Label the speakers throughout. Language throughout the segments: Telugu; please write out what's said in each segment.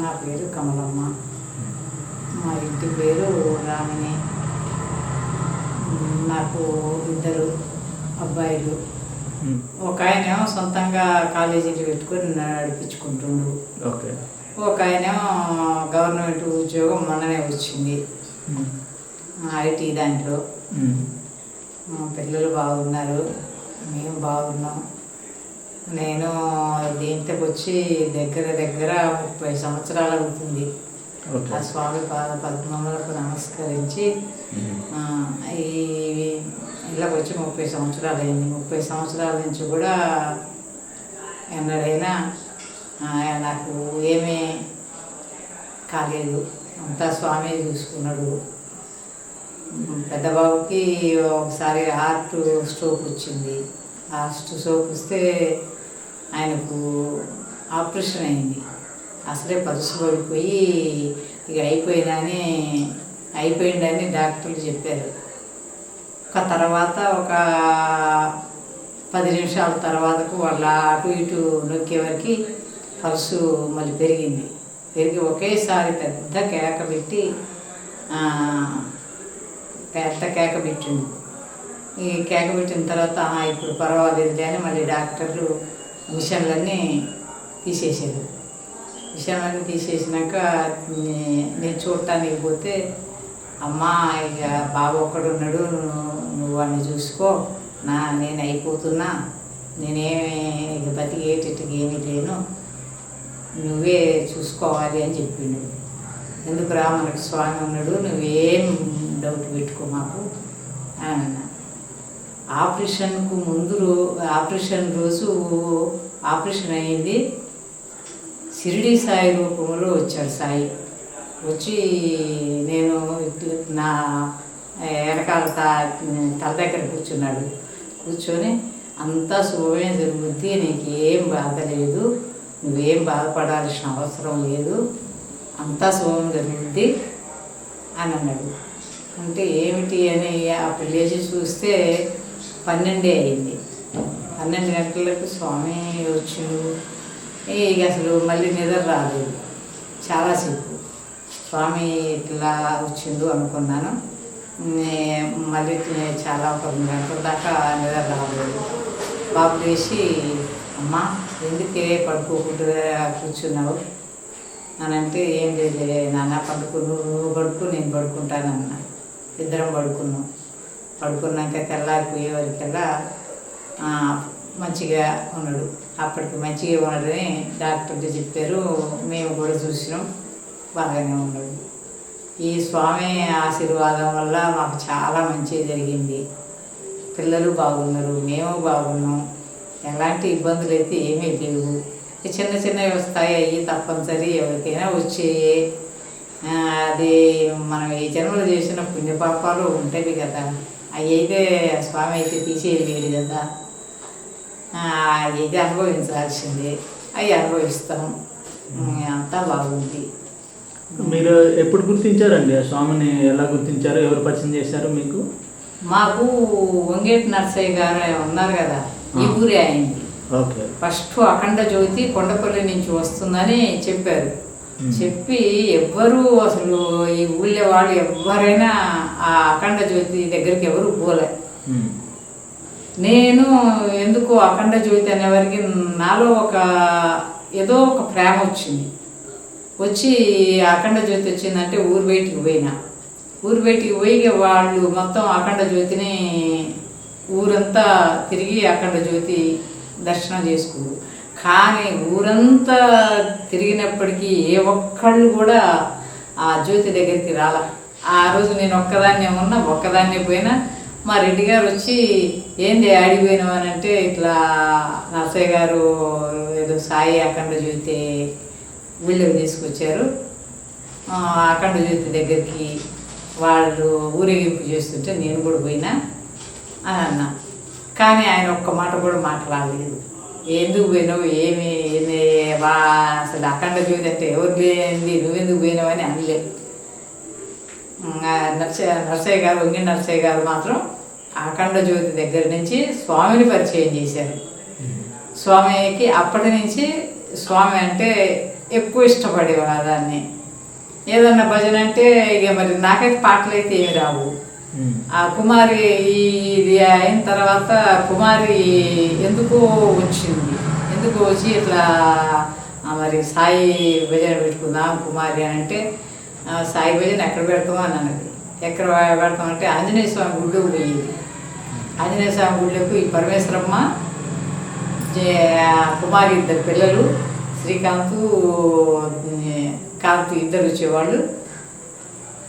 Speaker 1: నా పేరు కమలమ్మ. మా ఇంటి పేరు రామిని నాకు ఇద్దరు అబ్బాయిలు. ఒక ఆయనేమో సొంతంగా కాలేజీలు పెట్టుకొని నడిపించుకుంటుండు.
Speaker 2: ఓకే.
Speaker 1: ఒక ఆయనేమో గవర్నమెంట్ ఉద్యోగం మొన్ననే వచ్చింది. ఐటీ దాంట్లో. మా పిల్లలు బాగున్నారు. మేము బాగున్నాం. నేను దీంట్లోకి వచ్చి దగ్గర దగ్గర ముప్పై సంవత్సరాలు అవుతుంది. ఆ స్వామి పాద పద్మములకు నమస్కరించి ఈ ఇళ్ళకి వచ్చి ముప్పై సంవత్సరాలు అయింది ముప్పై సంవత్సరాల నుంచి కూడా ఎన్నడైనా నాకు ఏమీ కాలేదు. అంతా స్వామి చూసుకున్నాడు. పెద్ద బాబుకి ఒకసారి హార్ట్ స్ట్రోక్ వచ్చింది. హార్ట్ స్ట్రోక్ వస్తే ఆయనకు ఆపరేషన్ అయింది. అసలే పరుసు పడిపోయి ఇక అయిపోయిందని అయిపోయిందని డాక్టర్లు చెప్పారు. ఒక తర్వాత ఒక పది నిమిషాల తర్వాతకు వాళ్ళ అటు ఇటు నొక్కే వరకు పల్సు మళ్ళీ పెరిగింది. పెరిగి ఒకేసారి పెద్ద కేక పెట్టి పెద్ద కేక పెట్టిండు ఈ కేక పెట్టిన తర్వాత ఇప్పుడు పర్వాలేదులే అని మళ్ళీ డాక్టర్లు మిషన్లన్నీ తీసేసారు. మిషన్లన్నీ తీసేసినాక నేను చూడటానికి పోతే అమ్మా ఇక బాబు ఒక్కడు ఉన్నాడు నువ్వు నువ్వు వాడిని చూసుకో నా నేను అయిపోతున్నా నేనేమి ఇక బతికేటట్టుగా ఏమీ లేను నువ్వే చూసుకోవాలి అని చెప్పిండు. ఎందుకు మనకు స్వామి ఉన్నాడు నువ్వేం డౌట్ పెట్టుకో మాకు అని అన్నా ఆపరేషన్కు ముందు రో- ఆపరేషన్ రోజు ఆపరేషన్ అయింది. షిరిడి సాయి రూపంలో వచ్చాడు సాయి. వచ్చి నేను నా వెనకాల తల దగ్గర కూర్చున్నాడు. కూర్చొని అంతా శుభమే జరుగుద్ది నీకు ఏం బాధ లేదు నువ్వేం బాధపడాల్సిన అవసరం లేదు అంతా శుభం జరుగుద్ది అని అన్నాడు. అంటే ఏమిటి అని అప్పుడు లేచి చూస్తే పన్నెండే అయింది. పన్నెండు గంటలకు స్వామి వచ్చిండు. ఏ ఇక అసలు మళ్ళీ నిద్ర రాలేదు. చాలాసేపు స్వామి ఇట్లా వచ్చిండు అనుకున్నాను. నే- మళ్ళీ చాలా ఒక రెండు గంటల దాకా నిద్ర రాలేదు. బాబు లేచి అమ్మ ఎందుకే పడుకోకుండా కూర్చున్నావు? అని అంటే ఏం లేదు నాన్న పడుకో నువ్వు పడుకో నేను పడుకుంటానన్న. ఇద్దరం పడుకున్నాం. పడుకున్నాక తెల్లారిపోయేవరికల్లా మంచిగా ఉన్నాడు. అప్పటికి మంచిగా ఉన్నాడని డాక్టర్లు చెప్పారు. మేము కూడా చూసినాం. బాగానే ఉన్నాడు. ఈ స్వామి ఆశీర్వాదం వల్ల మాకు చాలా మంచి జరిగింది. పిల్లలు బాగున్నారు. మేము బాగున్నాం. ఎలాంటి ఇబ్బందులు అయితే ఏమీ లేవు. చిన్న చిన్నవి వస్తాయి అవి తప్పనిసరి ఎవరికైనా వచ్చేయే. అది మనం ఈ జన్మలో చేసిన పుణ్యపాపాలు ఉంటాయి కదా. అవి అయితే స్వామి అయితే తీసేయలేడు కదా ఆ, అవి అయితే అనుభవించాల్సిందే. అవి అనుభవిస్తాం. అంతా బాగుంది.
Speaker 2: మీరు ఎప్పుడు గుర్తించారండి? ఆ స్వామిని ఎలా గుర్తించారు ఎవరు పరిచయం చేశారు మీకు?
Speaker 1: మాకు వంగేటి నర్సయ్య గారు ఉన్నారు కదా ఈ ఊరే అయింది
Speaker 2: ఓకే.
Speaker 1: ఫస్ట్ అఖండ జ్యోతి కొండపల్లి నుంచి వస్తుందని చెప్పారు. చెప్పి ఎవ్వరూ అసలు ఈ ఊళ్ళో వాళ్ళు ఎవరైనా ఆ అఖండ జ్యోతి దగ్గరికి ఎవరు పోలే. నేను ఎందుకు అఖండ జ్యోతి అనేవారికి నాలో ఒక ఏదో ఒక ప్రేమ వచ్చింది. వచ్చి అఖండ జ్యోతి వచ్చిందంటే ఊరు బయటికి పోయినా. ఊరు బయటికి పోయి వాళ్ళు మొత్తం అఖండ జ్యోతిని ఊరంతా తిరిగి అఖండ జ్యోతి దర్శనం చేసుకున్నారు. కానీ ఊరంతా తిరిగినప్పటికీ ఏ ఒక్కళ్ళు కూడా ఆ జ్యోతి దగ్గరికి రాలా. ఆ రోజు నేను ఒక్కదాన్నే ఉన్నా ఒక్కదాన్నే పోయినా మా రెడ్డి గారు వచ్చి ఏంది ఆడిపోయినావు? అని అంటే ఇట్లా నర్సయ్య గారు ఏదో సాయి అఖండ జ్యోతి వీళ్ళకి తీసుకొచ్చారు. అఖండ జ్యోతి దగ్గరికి వాళ్ళు ఊరేగింపు చేస్తుంటే నేను కూడా పోయినా అని అన్నా. కానీ ఆయన ఒక్క మాట కూడా మాట్లాడలేదు. ఎందుకు పోయినావు? ఏమి ఏమి వా అసలు అఖండ జ్యోతి అంటే ఎవరు లేనిది నువ్వెందుకు పోయినావు అని అనలేదు ఇంకా నర్సయ్య నర్సయ్య గారు వంగి నర్సయ్య గారు మాత్రం అఖండ జ్యోతి దగ్గర నుంచి స్వామిని పరిచయం చేశారు. స్వామికి అప్పటి నుంచి స్వామి అంటే ఎక్కువ ఇష్టపడేవారు దాన్ని. ఏదన్నా భజన అంటే ఇక మరి నాకైతే పాటలు అయితే ఏమి రావు. ఆ కుమారి ఈ- ఇది అయిన తర్వాత కుమారి ఎందుకు వచ్చింది? ఎందుకు వచ్చి ఇట్లా మరి సాయి భజన పెట్టుకుందాం కుమారి అని అంటే ఆ, సాయి భజన ఎక్కడ పెడతాం అని అన్నది. ఎక్కడ పెడతామంటే ఆంజనేయ స్వామి గుడ్డు పోయింది ఆంజనేయ స్వామి గుడిలకు ఈ పరమేశ్వరమ్మ కుమారి ఇద్దరు పిల్లలు శ్రీకాంత్ కాంతి ఇద్దరు వచ్చేవాళ్ళు.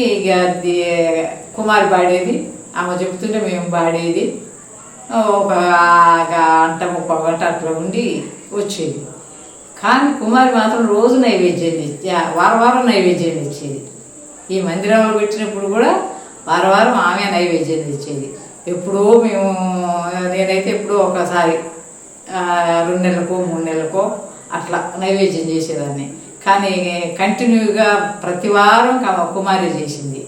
Speaker 1: ఇక అది కుమారి పాడేది. ఆమె చెప్తుంటే మేము పాడేది. ఒక గంట ముప్పై గంట అట్లా ఉండి వచ్చేది. కానీ కుమారి మాత్రం రోజు నైవేద్యం తెచ్చి వారం వారం నైవేద్యం తెచ్చేది. ఈ మందిరంలో పెట్టినప్పుడు కూడా వారం వారం ఆమె నైవేద్యం తెచ్చేది. ఎప్పుడో మేము నేనైతే ఎప్పుడో ఒకసారి రెండు నెలలకో మూడు నెలలకో అట్లా నైవేద్యం చేసేదాన్ని. కానీ కంటిన్యూగా ప్రతి వారం కుమారి చేసింది.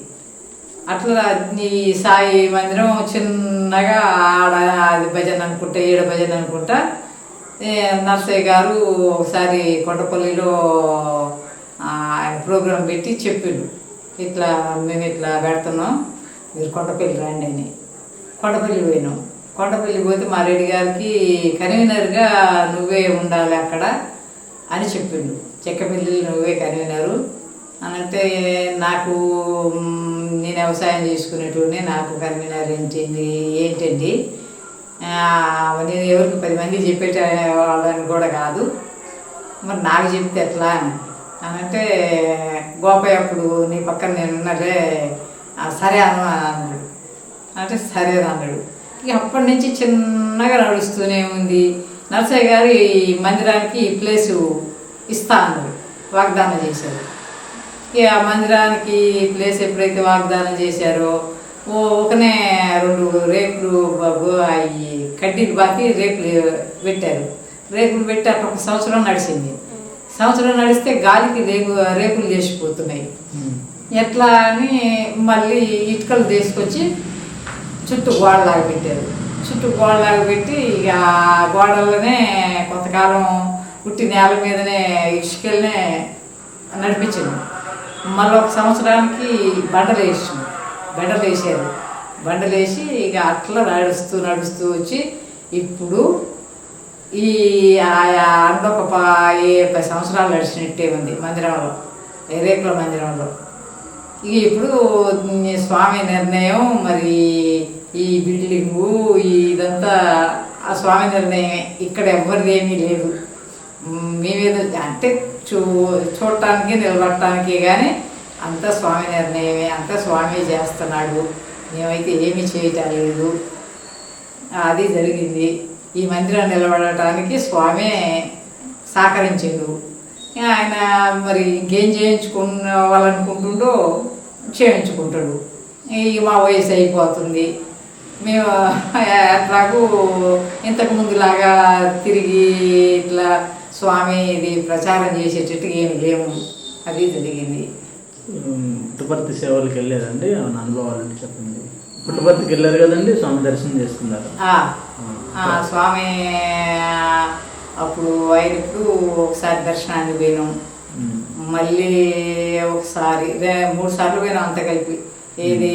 Speaker 1: అట్లా ఈ సాయి మందిరం చిన్నగా ఆడ అది భజన అనుకుంటా ఈడ భజన అనుకుంటా నర్సయ్య గారు ఒకసారి కొండపల్లిలో ఆయన ప్రోగ్రాం పెట్టి చెప్పిండు. ఇట్లా మేము ఇట్లా పెడుతున్నాం మీరు కొండపల్లి రండి అని. కొండపల్లి పోయినాం. కొండపల్లి పోతే మా రెడ్డి గారికి కన్వీనర్గా నువ్వే ఉండాలి అక్కడ అని చెప్పిండు. చెక్కపల్లి నువ్వే కనివినారు. అనంటే అంటే నాకు నేను వ్యవసాయం చేసుకునేటువంటి నాకు కన్వీనర్ ఏంటి ఏంటండి? నేను ఎవరికి పది మంది చెప్పేటవాళ్ళని కూడా కాదు. మరి నాకు చెప్తే ఎట్లా? అని అంటే గోపయ్య అప్పుడు నీ పక్కన నేను ఉన్నట్టే సరే అను అన్నాడు. అంటే సరే అన్నాడు. ఇక అప్పటి నుంచి చిన్నగా నడుస్తూనే ఉంది. నరసయ్య గారు ఈ మందిరానికి ఈ ప్లేసు ఇస్తా అన్నాడు వాగ్దానం చేశారు. ఇక ఆ మందిరానికి ప్లేస్ ఎప్పుడైతే వాగ్దానం చేశారో ఓ ఒకనే రెండు రేకులు బాబు అవి కడ్డీలు బాకి రేకులు పెట్టారు. రేకులు పెట్టి అట్లా ఒక సంవత్సరం నడిచింది. సంవత్సరం నడిస్తే గాలికి రేకు రేకులు లేచిపోతున్నాయి.
Speaker 2: ఉమ్.
Speaker 1: ఎట్లా అని మళ్ళీ ఇటుకలు తీసుకొచ్చి చుట్టూ గోడలాగా పెట్టారు. చుట్టూ గోడలాగా పెట్టి ఇక ఆ గోడల్లోనే కొంతకాలం పుట్టి నేల మీదనే ఇసుకెళ్ళనే నడిపించాను మళ్ళీ ఒక సంవత్సరానికి బండలు వేసాం బండలు వేసారు బండలు వేసి ఇక అట్లా నడుస్తూ నడుస్తూ వచ్చి ఇప్పుడు ఈ ఆయా అండ ఒక పది సంవత్సరాలు నడిచినట్టే ఉంది మందిరంలో రేకుల మందిరంలో. ఇక ఇప్పుడు స్వామి నిర్ణయం మరి ఈ బిల్డింగు ఇదంతా ఆ స్వామి నిర్ణయమే. ఇక్కడ ఎవరిదేమీ ఏమీ లేదు. మేమేదో అంటే చూ చూడటానికి నిలబడటానికి కానీ అంతా స్వామి నిర్ణయమే అంతా స్వామి చేస్తున్నాడు. మేమైతే ఏమీ చేయటం లేదు అది జరిగింది. ఈ మందిరం నిలబడటానికి స్వామి సహకరించిండు. ఆయన మరి ఇంకేం చేయించుకోవాలనుకుంటుండో చేయించుకుంటాడు. ఇక మా వయసు అయిపోతుంది. మేము ఎట్లాగూ ఇంతకుముందు లాగా తిరిగి ఇట్లా స్వామి ఇది ప్రచారం చేసేటట్టు ఏమి లేము అది జరిగింది.
Speaker 2: పుట్టపర్తి సేవలకు వెళ్ళేదండి. అనుభవాలు చెప్పండి. పుట్టపర్తికి వెళ్ళారు కదండి స్వామి దర్శనం చేసుకున్నారు.
Speaker 1: స్వామి అప్పుడు అయినప్పుడు ఒకసారి దర్శనానికి పోయినాం. మళ్ళీ ఒకసారి మూడు సార్లు పోయినాం అంత కలిపి. ఏది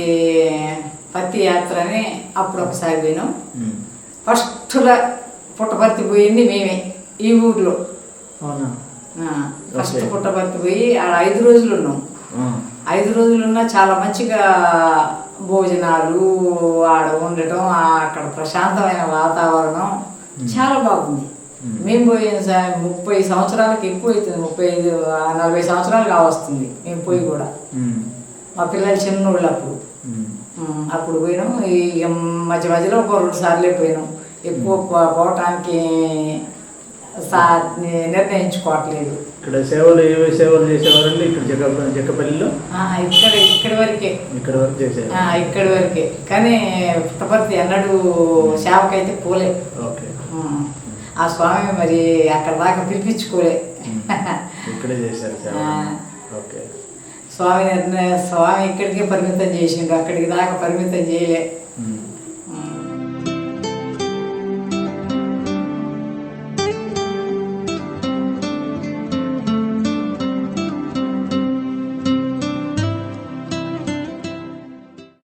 Speaker 1: పత్తి యాత్ర అని అప్పుడు ఒకసారి పోయినాం.
Speaker 2: ఉమ్.
Speaker 1: ఫస్ట్గా పుట్టపర్తి పోయింది మేమే ఈ ఊర్లో. ఫస్ట్. పుట్టపర్తి పోయి ఆడ ఐదు రోజులు ఉన్నాం. ఐదు రోజులున్నా చాలా మంచిగా భోజనాలు ఆడ ఉండటం అక్కడ ప్రశాంతమైన వాతావరణం చాలా బాగుంది. మేము పోయిన సా- ముప్పై సంవత్సరాలకు ఎక్కువ అవుతుంది. ముప్పై ఐదు నలభై సంవత్సరాలు కావస్తుంది మేము పోయి కూడా. మా పిల్లలు చిన్నోళ్ళు అప్పుడు. అప్పుడు పోయినాం. ఈ మధ్య మధ్యలో ఒక రెండు సార్లే పోయినాం. ఎక్కువ పోవటానికి నిర్ణయించుకోవట్లేదు.
Speaker 2: ఇక్కడ సేవలు ఏవే సేవలు చేసేవారండి? ఇక్కడ జక్క జక్కపల్లిలో
Speaker 1: ఇక్కడ ఇక్కడి వరకే.
Speaker 2: ఇక్కడ వరకు చేసేవారు.
Speaker 1: ఇక్కడి వరకే. కానీ పుట్టపర్తి ఎన్నడూ సేవకైతే పోలే.
Speaker 2: ఓకే.
Speaker 1: ఆ స్వామి మరి అక్కడ దాకా పిలిపించుకోలే.
Speaker 2: ఇక్కడే చేశారు. ఓకే.
Speaker 1: స్వామి స్వామి ఇక్కడికే పరిమితం చేసిండు అక్కడికి దాకా పరిమితం చేయలే.